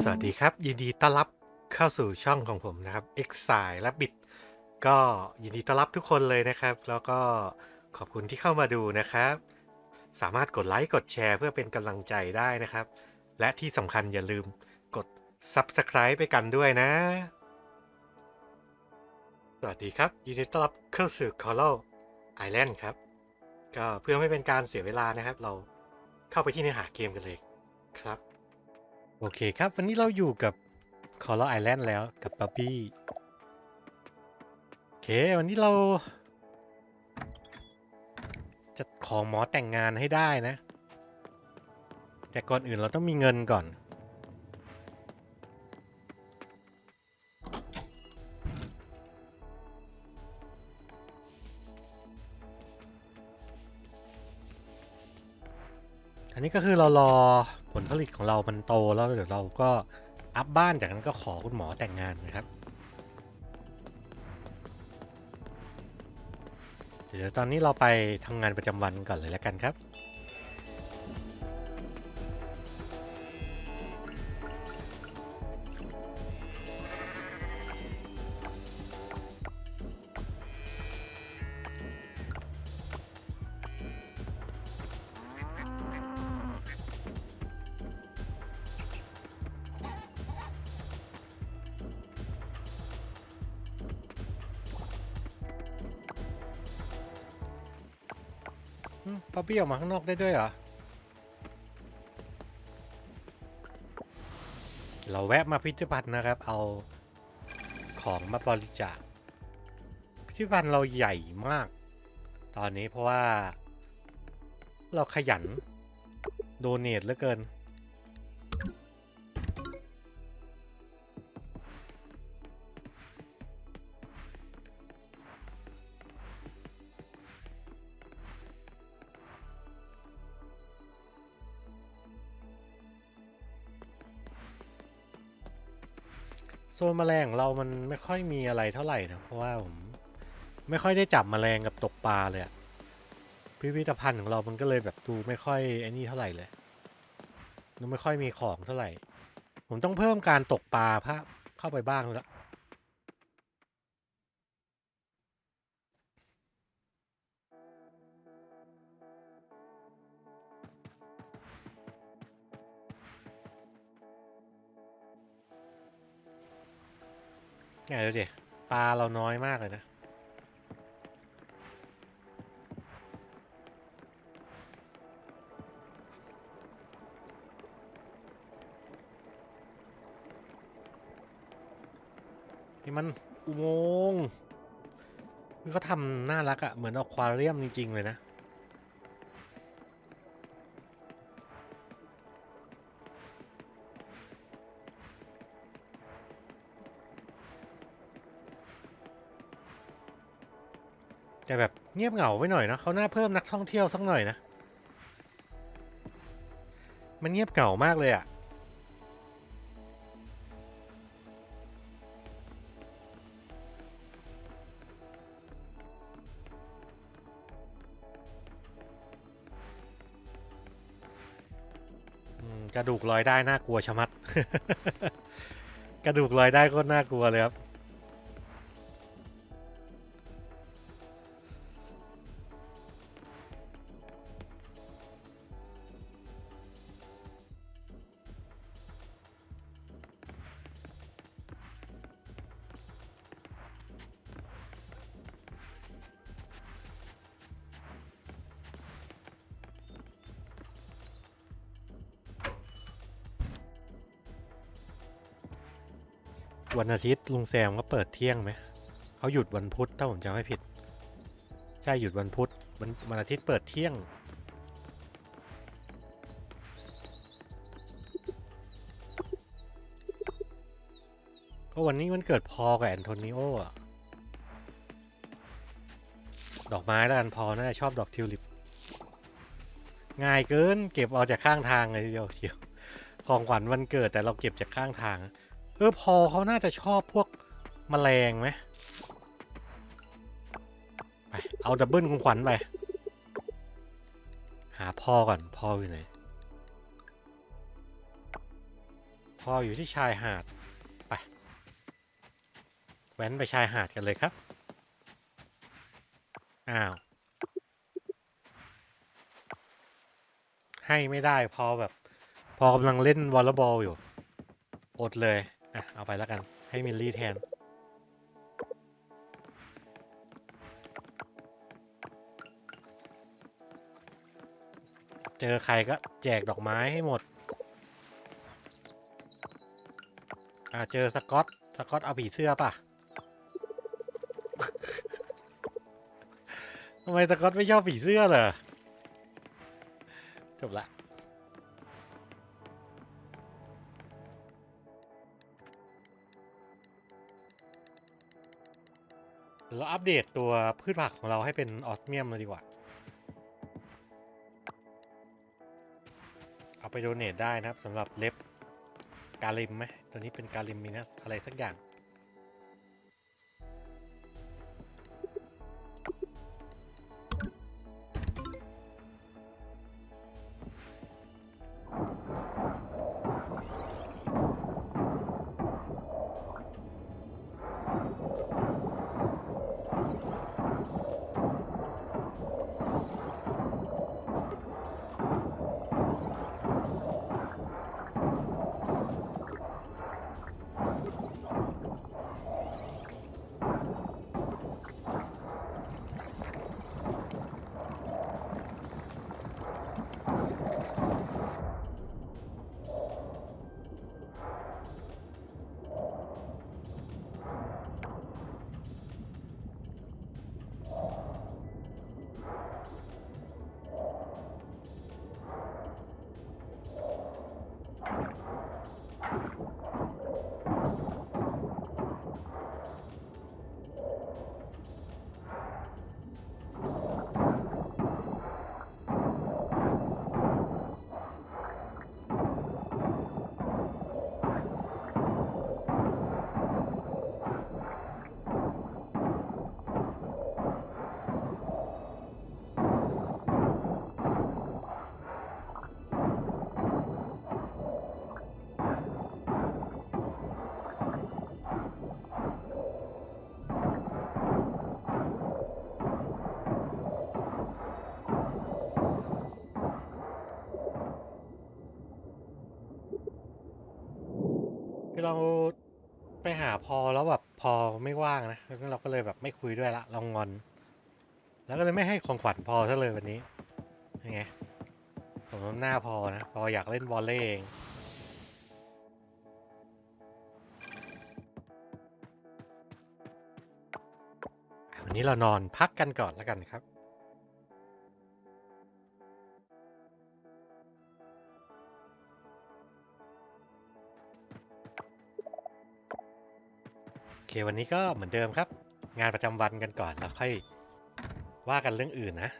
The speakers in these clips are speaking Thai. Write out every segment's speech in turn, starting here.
สวัสดีครับ ยินดีต้อนรับเข้าสู่ช่องของผมนะครับ X สายและบิด ก็ยินดีต้อนรับทุกคนเลยนะครับ แล้วก็ขอบคุณที่เข้ามาดูนะครับ สามารถกดไลค์กดแชร์เพื่อเป็นกำลังใจได้นะครับ และที่สำคัญอย่าลืมกด Subscribe ไปกันด้วยนะ สวัสดีครับ ยินดีต้อนรับเข้าสู่ Coral Island ครับ ก็เพื่อไม่เป็นการเสียเวลานะครับ เราเข้าไปที่เนื้อหาเกมกันเลยครับ โอเคครับ วันนี้เราอยู่กับ Coral Island แล้วกับบับบี้โอเค วันนี้เรา จะขอหมอแต่งงานให้ได้นะ แต่ก่อนอื่นเราต้องมีเงินก่อนอันนี้ก็คือเรารอ ผลผลิตของเรามันโตแล้วเดี๋ยวเราก็อัพบ้านจากนั้นก็ขอคุณหมอแต่งงานนะครับเดี๋ยวตอนนี้เราไปทำงานประจำวันก่อนเลยแล้วกันครับ ป๊อปปี้ออกมาข้างนอกได้ด้วยเหรอ เราแวะมาพิพิธภัณฑ์นะครับ เอาของมาบริจาค พิพิธภัณฑ์เราใหญ่มาก ตอนนี้เพราะว่า เราขยัน โดเนทเหลือเกิน โซนแมลงเรามันไม่ค่อยมีอะไรเท่าไหร่นะเพราะว่าผมไม่ค่อยได้จับแมลงกับตกปลาเลยอะพิพิธภัณฑ์ของเรามันก็เลยแบบดูไม่ค่อยไอ้นี่เท่าไหร่เลยดูไม่ค่อยมีของเท่าไหร่ ผมต้องเพิ่มการตกปลาพะเข้าไปบ้างแล้ว ไงดูดิปลาเราน้อยมากเลยนะ นี่มันอุโมงค์คือเขาทำน่ารักอะเหมือนอควาเรียมจริง ๆ เลยนะ แต่แบบเงียบเหงาไปหน่อยนะเขาน่าเพิ่มนักท่องเที่ยวสักหน่อยนะ มันเงียบเหงามากเลยอะ่ะกระดูกลอยได้น่ากลัวชะมัด กระดูกลอยได้ก็น่ากลัวเลยครับ วันอาทิตย์ลุงแซมก็เปิดเที่ยงไหมเขาหยุดวันพุธถ้าผมจำไม่ผิด ใช่หยุดวันพุธวันวันอาทิตย์เปิดเที่ยง ก็วันนี้มันเกิดพอกับแอนโทนิโออะดอกไม้แล้วกันพอน่าจะชอบดอกทิวลิป ง่ายเกินเก็บเอาจากข้างทางเลยทีเดียวเชียวของขวัญวันเกิดแต่เราเก็บจากข้างทาง เออพอเขาน่าจะชอบพวกแมลงไหมไปเอาดับเบิลของขวัญไป หาพ่อก่อนพ่ออยู่ไหนพ่ออยู่ที่ชายหาด ไป แว้นไปชายหาดกันเลยครับ อ้าว ให้ไม่ได้พอแบบ พอกำลังเล่นวอลเลย์บอลอยู่ อดเลย อะ เอาไปแล้วกัน ให้มิลลี่แทน เจอใครก็แจกดอกไม้ให้หมด อ่าเจอสกอต สกอตเอาผีเสื้อป่ะทำไมสกอตไม่ชอบผีเสื้อเหรอ จบละ เราอัปเดตตัวพืชผักของเราให้เป็นออสเมียมเลยดีกว่า เอาไปโดเนทได้นะครับสำหรับเล็บกาลิมไหมตัวนี้เป็นกาลิมมินัสอะไรสักอย่าง เราไปหาพอแล้วแบบพอไม่ว่างนะแล้วเราก็เลยแบบไม่คุยด้วยละเรางอน แล้วก็เลยไม่ให้ของขวัญพอซะเลยวันนี้ยังไงผมน้ำหน้าพอนะพออยากเล่นวอลเลย์เองวันนี้เรานอนพักกันก่อนแล้วกันครับ อเควันนี้ก็เหมือนเดิมครับ งานประจำวันกันก่อนแล้วค่อยว่ากันเรื่องอื่นนะ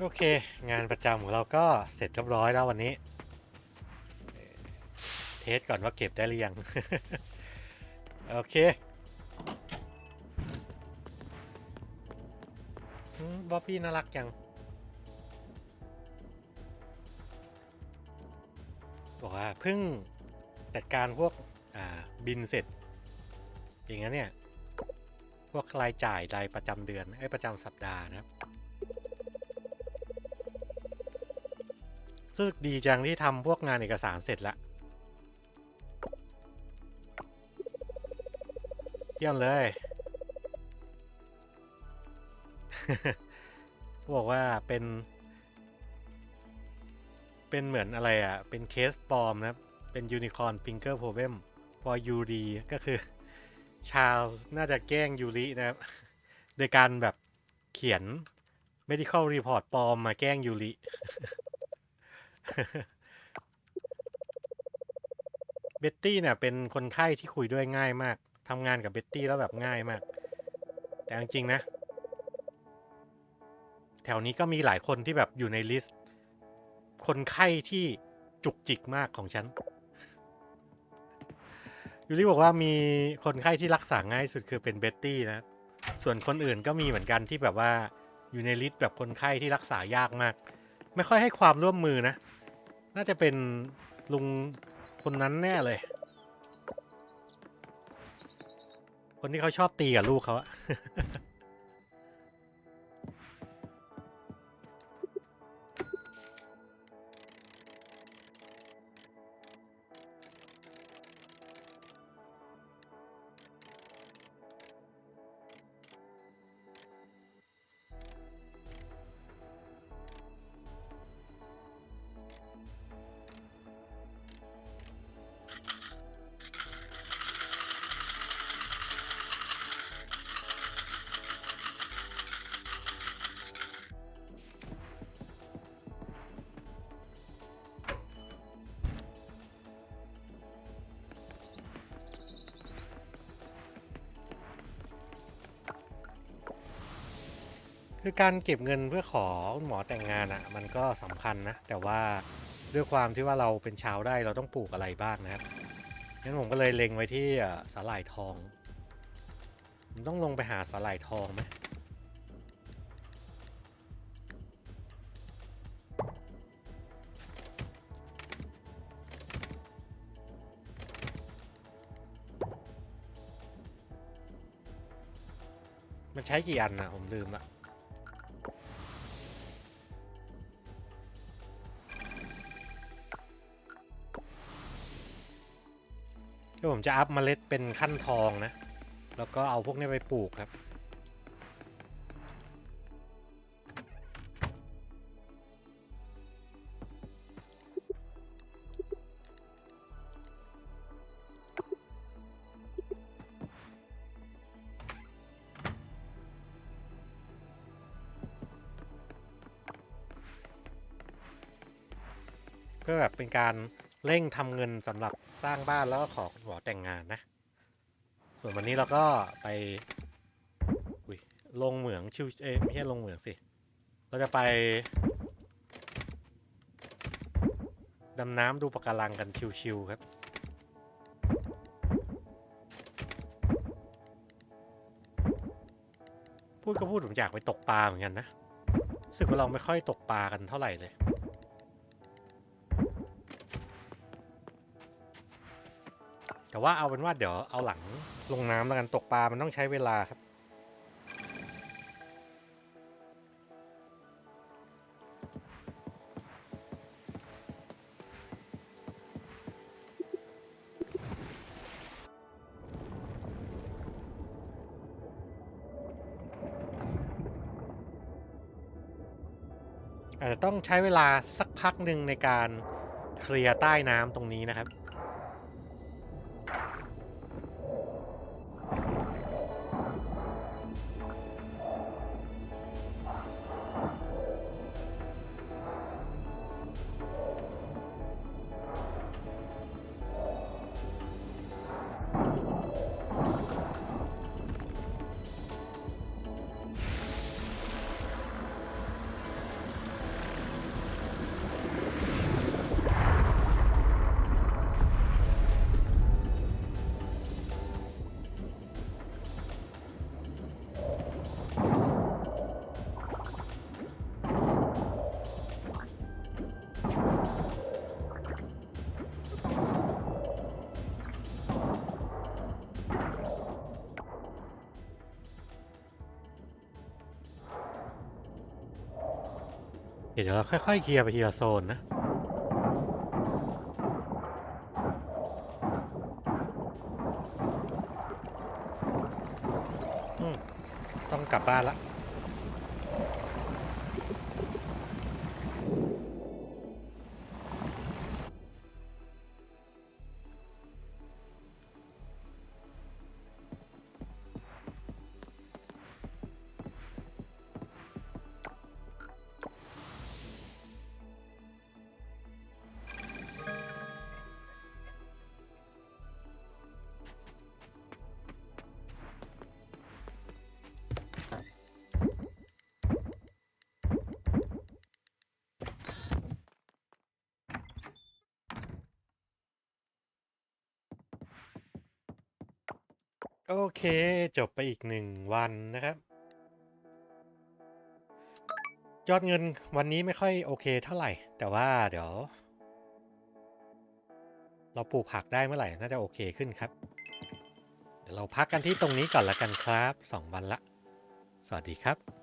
โอเค งานประจำของเราก็เสร็จเรียบร้อยแล้ววันนี้ เทสก่อนว่าเก็บได้หรือยัง โอเคบ๊อบบี้น่ารักจังบอกว่าเพิ่งจัดการพวกบินเสร็จ อย่างนั้นเนี่ย พวกรายจ่ายรายประจำเดือนไอ้ประจำสัปดาห์นะครับ รู้สึกดีจังที่ทำพวกงานเอกสารเสร็จแล้วเยี่ยมเลย บอกว่าเป็น เป็นเหมือนอะไรอะ เป็นเคสปลอมนะ เป็นยูนิคอ r n ฟิงเกอร์โ o ร l e m for ยูรีก็คือ ชาวน่าจะแกล้งยูรินะครับ โดยการแบบเขียน medical report ปลอมมาแกล้งยูริ เบตตี้เนี่ยเป็นคนไข้ที่คุยด้วยง่ายมากทำงานกับเบตตี้แล้วแบบง่ายมาก แต่จริงๆนะ แถวนี้ก็มีหลายคนที่แบบอยู่ในลิสต์ คนไข้ที่จุกจิกมากของฉันยูริบอกว่ามีคนไข้ที่รักษาง่ายสุดคือเป็นเบตตี้นะ ส่วนคนอื่นก็มีเหมือนกันที่แบบว่าอยู่ในลิสต์แบบคนไข้ที่รักษายากมาก ไม่ค่อยให้ความร่วมมือนะ น่าจะเป็นลุงคนนั้นแน่เลย คนที่เขาชอบตีกับลูกเขาอะ คือการเก็บเงินเพื่อขอหมอแต่งงานอะ่ะ มันก็สำคัญนะ แต่ว่าด้วยความที่ว่าเราเป็นชาวได้เราต้องปลูกอะไรบ้างนะครับงั้นผมก็เลยเล็งไว้ที่สาหร่ายทองผมต้องลงไปหาสาหร่ายทองไหมมันใช้กี่อันนะผมลืมละ ดี๋ยวผมจะอัพเมล็ดเป็นขั้นทองนะ แล้วก็เอาพวกนี้ไปปลูกครับ เพื่อแบบเป็นการเร่งทำเงินสำหรับ ร้างบ้านแล้วก็ขอคุณหมอแต่งงานนะ ส่วนวันนี้เราก็ไปอุยลงเหมืองชิวเอ้ไม่ใช่ลงเหมืองสิ เราจะไปดำน้ำดูปะการังกันชิวๆครับ พูดก็พูดผมอยากไปตกปลาเหมือนกันนะรู้สึกว่าเราไม่ค่อยตกปลากันเท่าไหร่เลย แต่ว่าเอาเป็นว่าเดี๋ยวเอาหลังลงน้ำแล้วกันตกปลามันต้องใช้เวลาครับ อาจจะต้องใช้เวลาสักพักหนึ่งในการเคลียร์ใต้น้ำตรงนี้นะครับ เดี๋ยวเราค่อยๆเคลียร์ไปทีละโซนนะต้องกลับบ้านละ โอเค จบไปอีกหนึ่งวันนะครับ ยอดเงินวันนี้ไม่ค่อยโอเคเท่าไหร่ แต่ว่าเดี๋ยว เราปลูกผักได้เมื่อไหร่ น่าจะโอเคขึ้นครับ เดี๋ยวเราพักกันที่ตรงนี้ก่อนละกันครับสองวันละ สวัสดีครับ